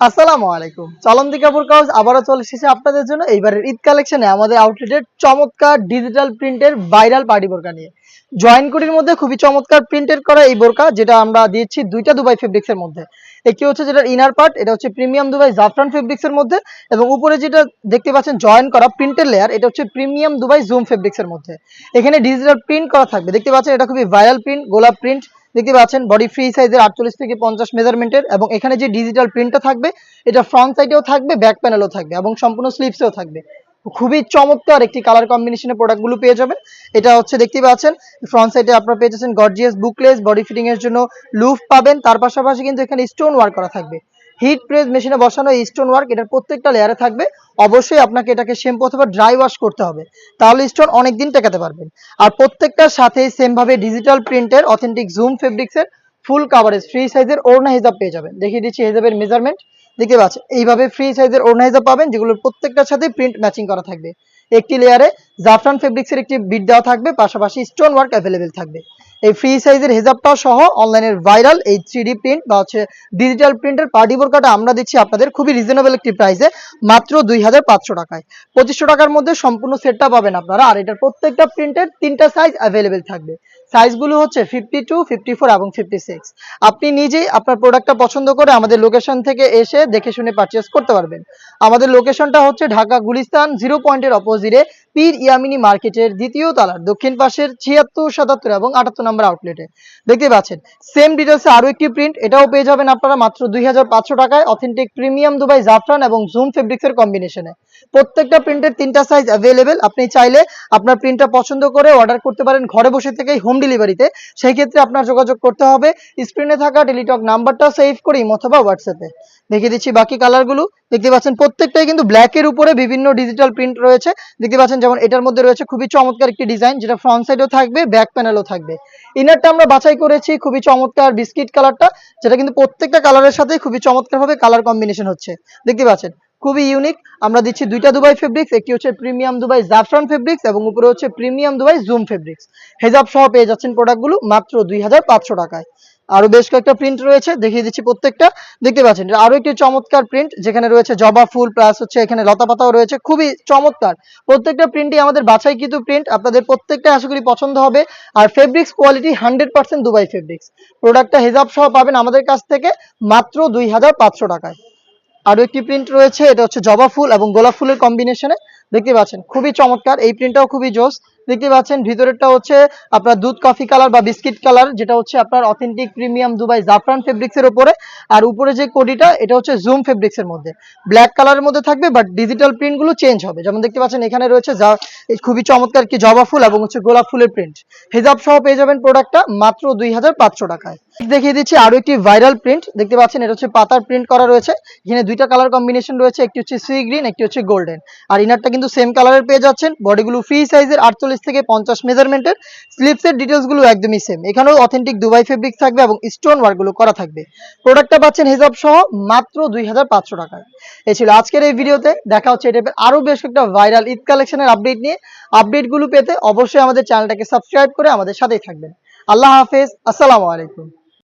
আসসালামু আলাইকুম। চলন্দি কাপুর কাউস আবারও চলে এসেছে আপনাদের জন্য। এইবারের ঈদ কালেকশনে আমাদের আউটলেটের চমৎকার ডিজিটাল প্রিন্টের ভাইরাল পার্টি বোরকা নিয়ে। জয়েন কোটির মধ্যে খুবই চমৎকার প্রিন্টেড করা এই বোরকা, যেটা আমরা দিয়েছি দুইটা দুবাই ফেব্রিক্সের মধ্যে। একটি হচ্ছে যেটা ইনার পার্ট এটা হচ্ছে প্রিমিয়াম দুবাই জাফরান ফেব্রিক্সের মধ্যে, এবং উপরে যেটা দেখতে পাচ্ছেন জয়েন করা প্রিন্টের লেয়ার এটা হচ্ছে প্রিমিয়াম দুবাই জুম ফেব্রিক্সের মধ্যে। এখানে ডিজিটাল প্রিন্ট করা থাকবে। দেখতে পাচ্ছেন এটা খুবই ভাইরাল প্রিন্ট গোলাপ প্রিন্ট দেখতে পাচ্ছেন বডি ফ্রি সাইজের আটচল্লিশ থেকে পঞ্চাশ মেজারমেন্টের এবং এখানে যে ডিজিটাল প্রিন্টটা থাকবে, এটা ফ্রন্ট সাইডেও থাকবে ব্যাক প্যানেলও থাকবে এবং সম্পূর্ণ স্লিপসেও থাকবে। খুবই চমৎকার একটি কালার কম্বিনেশনের প্রোডাক্টগুলো পেয়ে যাবেন। এটা হচ্ছে দেখতে পাচ্ছেন ফ্রন্ট সাইডে আপনারা পেয়ে যাচ্ছেন গর্জিয়াস বুকলেস বডি ফিটিং এর জন্য লুফ পাবেন। তার পাশাপাশি কিন্তু এখানে স্টোন ওয়ার্ক করা থাকবে। হিট প্রেস মেশিনে বসানো স্টোন ওয়ার্ক এটার প্রত্যেকটা লেয়ারে থাকবে। অবশ্যই আপনাকে এটাকে শ্যাম্পু অথবা ড্রাই ওয়াশ করতে হবে। তাহলে স্টোন অনেক দিন টেকাতে পারবেন। আর প্রত্যেকটার সাথে সেম ভাবে ডিজিটাল প্রিন্টের অথেন্টিক জুম ফেব্রিক্সের ফুল কাভারেজ ফ্রি সাইজের ওড়না হিজাব পেয়ে যাবেন। দেখিয়ে দিচ্ছি হিজাবের মেজারমেন্ট দেখতে পাচ্ছেন এইভাবে ফ্রি সাইজের ওড়না হিজাব পাবেন, যেগুলোর প্রত্যেকটার সাথে প্রিন্ট ম্যাচিং করা থাকবে। একটি লেয়ারে জাফরান ফেব্রিক্সের একটি বিট দেওয়া থাকবে, পাশাপাশি স্টোন ওয়ার্ক অ্যাভেলেবেল থাকবে। এই ফ্রি সাইজের হেজাবটা সহ অনলাইনের ভাইরাল এই থ্রি প্রিন্ট বা হচ্ছে ডিজিটাল প্রিন্টের পার্টি বোরকাটা আমরা দিচ্ছি আপনাদের খুবই রিজনেবল একটি প্রাইসে মাত্র দুই হাজার পাঁচশো টাকায়। পঁচিশশো টাকার মধ্যে সম্পূর্ণ সেটটা পাবেন আপনারা, আর এটার প্রত্যেকটা প্রিন্টের তিনটা সাইজ অ্যাভেলেবেল থাকবে। সাইজগুলো হচ্ছে ফিফটি টু ফিফটি ফোর এবং ফিফটি সিক্স আপনি নিজেই আপনার প্রোডাক্টটা পছন্দ করে আমাদের লোকেশন থেকে এসে দেখে শুনে পারচেস করতে পারবেন। আমাদের লোকেশনটা হচ্ছে ঢাকা গুলিস্তান জিরো পয়েন্টের অপোজিটে পীর ইয়ামিনী মার্কেটের দ্বিতীয় তলার, দক্ষিণ পাশের ছিয়াত্তর, সাতাত্তর এবং আটাত্তর নম্বর আউটলেটে দেখতে পাচ্ছেন সেম ডিটেলসে আরও একটি প্রিন্ট এটাও পেয়ে যাবেন আপনারা মাত্র দুই হাজার পাঁচশো টাকায় অথেন্টিক প্রিমিয়াম দুবাই জাফরান এবং জুম ফেব্রিক্সের কম্বিনেশনে প্রত্যেকটা প্রিন্টের তিনটা সাইজ অ্যাভেলেবেল আপনি চাইলে আপনার প্রিন্টটা পছন্দ করে অর্ডার করতে পারেন, ঘরে বসে থেকেই হোম ডেলিভারিতে, সেই ক্ষেত্রে আপনার যোগাযোগ করতে হবে। স্ক্রিনে থাকা টেলিটক নাম্বারটা সেভ করেই অথবা হোয়াটসঅ্যাপে। দেখিয়ে দিচ্ছি বাকি কালারগুলো। দেখতে পাচ্ছেন প্রত্যেকটাই কিন্তু ব্ল্যাকের উপরে বিভিন্ন ডিজিটাল প্রিন্ট রয়েছে। দেখতে পাচ্ছেন যেমন এটার মধ্যে রয়েছে খুবই চমৎকার একটি ডিজাইন যেটা ফ্রন্ট সাইডেও থাকবে ব্যাক প্যানেলও থাকবে। ইনারটা আমরা বাছাই করেছি খুবই চমৎকার বিস্কিট কালারটা যেটা কিন্তু প্রত্যেকটা কালারের সাথে খুবই চমৎকারভাবে কালার কম্বিনেশন হচ্ছে। দেখতে পাচ্ছেন খুবই ইউনিক আমরা দিচ্ছি দুইটা দুবাই ফেব্রিক্স একটি হচ্ছে প্রিমিয়াম দুবাই জাফরান ফেব্রিক্স এবং উপরে হচ্ছে প্রিমিয়াম দুবাই জুম ফেব্রিক্স হেজাব সহ পেয়ে যাচ্ছেন প্রোডাক্টগুলো মাত্র দুই হাজার পাঁচশো টাকায়। আরও বেশ কয়েকটা প্রিন্ট রয়েছে, দেখিয়ে দিচ্ছি প্রত্যেকটা। দেখতে পাচ্ছেন আরও একটি চমৎকার প্রিন্ট যেখানে রয়েছে জবা ফুল প্লাস হচ্ছে এখানে লতা পাতাও রয়েছে, খুবই চমৎকার। প্রত্যেকটা প্রিন্টই আমাদের বাছাই কিন্তু প্রিন্ট আপনাদের প্রত্যেকটা আশা করি পছন্দ হবে। আর fabrics quality hundred percent Dubai fabrics প্রোডাক্টটা হেজাব সহ পাবেন আমাদের কাছ থেকে মাত্র দুই হাজার পাঁচশো টাকায়। আরও একটি প্রিন্ট রয়েছে, এটা হচ্ছে জবা ফুল এবং গোলাপ ফুলের কম্বিনেশনে দেখতে পাচ্ছেন, খুবই চমৎকার, এই প্রিন্টটাও খুবই জোস। দেখতে পাচ্ছেন, ভিতরেরটা হচ্ছে আপনার দুধ কফি কালার বা বিস্কিট কালার যেটা হচ্ছে আপনার অথেন্টিক প্রিমিয়াম দুবাই জাফরান ফেব্রিক্স এর উপরে। আর উপরে যে কোডিটা, এটা হচ্ছে জুম ফেব্রিক্স এর মধ্যে। ব্ল্যাক কালারের মধ্যে থাকবে বাট ডিজিটাল প্রিন্টগুলো চেঞ্জ হবে। যেমন দেখতে পাচ্ছেন, এখানে রয়েছে যা খুবই চমৎকার কি জবা ফুল এবং হচ্ছে গোলাপ ফুলের প্রিন্ট হেজাব সহ পেয়ে যাবেন প্রোডাক্টটা মাত্র দুই হাজার পাঁচশো টাকায়। দেখিয়ে দিচ্ছি আরও একটি ভাইরাল প্রিন্ট দেখতে পাচ্ছেন, এটা হচ্ছে পাতার প্রিন্ট করা রয়েছে। এখানে দুইটা কালার কম্বিনেশন রয়েছে, একটি হচ্ছে সি গ্রিন একটি হচ্ছে গোল্ডেন আর ইনারটা কিন্তু সেম কালারের পেয়ে যাচ্ছেন। বডিগুলো ফ্রি সাইজের আটচল্লিশ থেকে পঞ্চাশ মেজারমেন্টের স্লিপসের ডিটেলসগুলো একদমই সেম এখানেও অথেন্টিক দুবাই ফেব্রিক থাকবে এবং স্টোন ওয়ার্কগুলো করা থাকবে। প্রোডাক্টটা পাচ্ছেন হিসাব সহ মাত্র দুই হাজার টাকায়। এই ছিল আজকের এই ভিডিওতে। দেখা হচ্ছে এটা আরও বেশ একটা ভাইরাল ঈদ কালেকশনের আপডেট নিয়ে। আপডেটগুলো পেতে অবশ্যই আমাদের চ্যানেলটাকে সাবস্ক্রাইব করে আমাদের সাথেই থাকবেন। আল্লাহ হাফেজ। আসসালামু আলাইকুম।